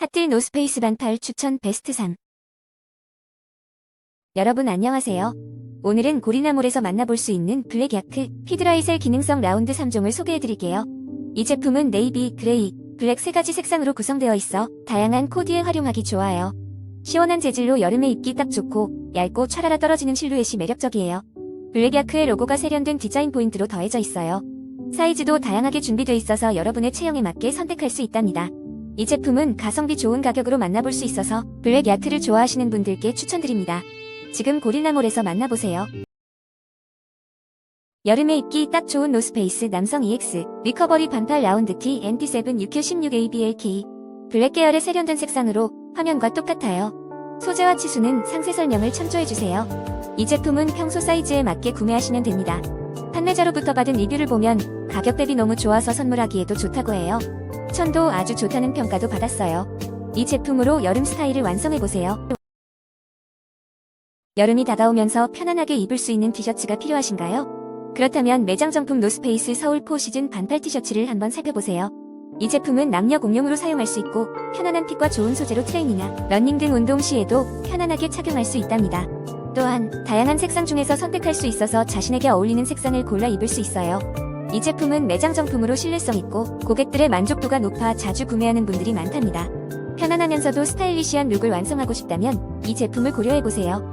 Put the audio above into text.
핫딜 노스페이스 반팔 추천 베스트 3 여러분 안녕하세요. 오늘은 고리나몰에서 만나볼 수 있는 블랙 야크 히드라이셀 기능성 라운드 3종을 소개해드릴게요. 이 제품은 네이비, 그레이, 블랙 세 가지 색상으로 구성되어 있어 다양한 코디에 활용하기 좋아요. 시원한 재질로 여름에 입기 딱 좋고 얇고 차라라 떨어지는 실루엣이 매력적이에요. 블랙 야크의 로고가 세련된 디자인 포인트로 더해져 있어요. 사이즈도 다양하게 준비되어 있어서 여러분의 체형에 맞게 선택할 수 있답니다. 이 제품은 가성비 좋은 가격으로 만나볼 수 있어서 블랙 야크를 좋아하시는 분들께 추천드립니다. 지금 고릴라몰에서 만나보세요. 여름에 입기 딱 좋은 노스페이스 남성 EX 리커버리 반팔 라운드 티 NT7 6Q16 ABLK 블랙 계열의 세련된 색상으로 화면과 똑같아요. 소재와 치수는 상세 설명을 참조해주세요. 이 제품은 평소 사이즈에 맞게 구매하시면 됩니다. 판매자로부터 받은 리뷰를 보면 가격 대비 너무 좋아서 선물하기에도 좋다고 해요. 천도 아주 좋다는 평가도 받았어요. 이 제품으로 여름 스타일을 완성해보세요. 여름이 다가오면서 편안하게 입을 수 있는 티셔츠가 필요하신가요? 그렇다면 매장 정품 노스페이스 서울 포 시즌 반팔 티셔츠를 한번 살펴보세요. 이 제품은 남녀 공용으로 사용할 수 있고 편안한 핏과 좋은 소재로 트레이닝이나 러닝 등 운동 시에도 편안하게 착용할 수 있답니다. 또한 다양한 색상 중에서 선택할 수 있어서 자신에게 어울리는 색상을 골라 입을 수 있어요. 이 제품은 매장 정품으로 신뢰성 있고 고객들의 만족도가 높아 자주 구매하는 분들이 많답니다. 편안하면서도 스타일리시한 룩을 완성하고 싶다면 이 제품을 고려해보세요.